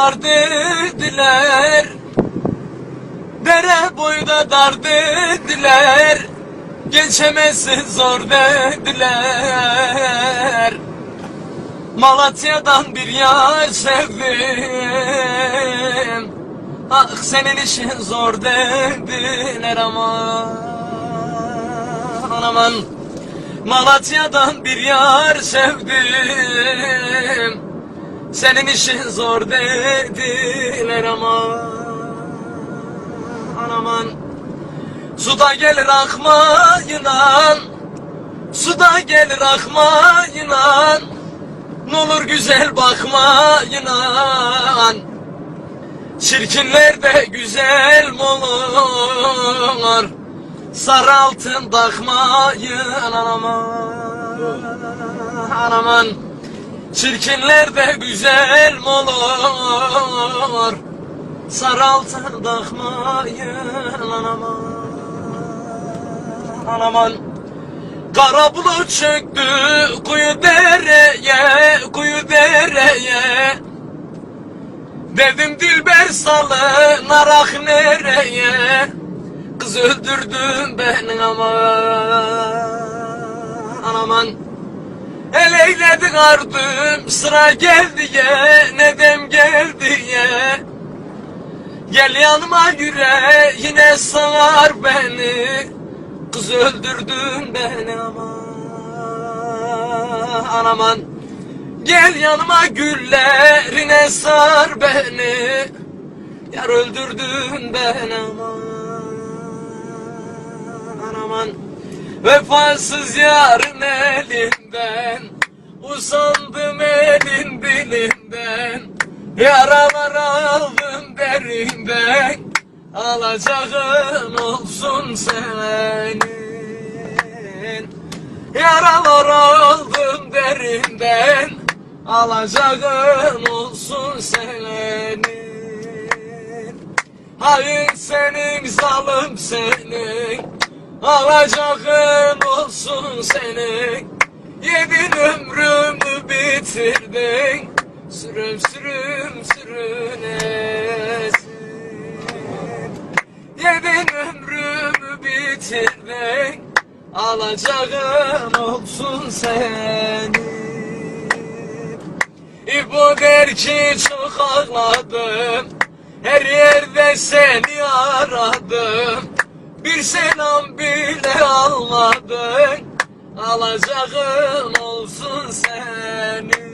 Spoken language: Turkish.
Dar dediler Dere boyda dar dediler Geçemezsin zor dediler Malatya'dan bir yar sevdim. Ah senin işin zor dediler aman aman. Malatya'dan bir yar sevdim Senin işin zor dediler aman aman. Suda gelir akmayınan Suda gelir akmayınan N'olur güzel bakmayınan. Çirkinler de güzel olur Sarı altın takmayın anaman Anaman Çirkinler de güzel olur Sarı altın takmayın anaman Anaman Kara bulut çöktü kuyu dereye Kuyu dereye. Dedim Dilber salı narak nereye? Kız öldürdün beni aman. Aman El eyledik ardım sıra geldi ye Nedem geldi ye Gel yanıma yüre yine sağar beni. Kız öldürdün beni aman Aman Gel yanıma güllerine sar beni. Yar öldürdün beni aman aman Vefasız yarın elinden Usandım elin dilinden. Yaralar aldım derinden Alacağın olsun senin. Yaralar aldım derinden Alacağın olsun senin. Hayır senin zalim senin Alacağın olsun senin. Yedin ömrümü bitirdin. Sürüm sürüm sürünesin Yedin ömrümü bitirdin. Alacağın olsun senin. İbo der ki çok ağladım. Her yerde seni aradım Bir selam bile almadın. Alacağın olsun senin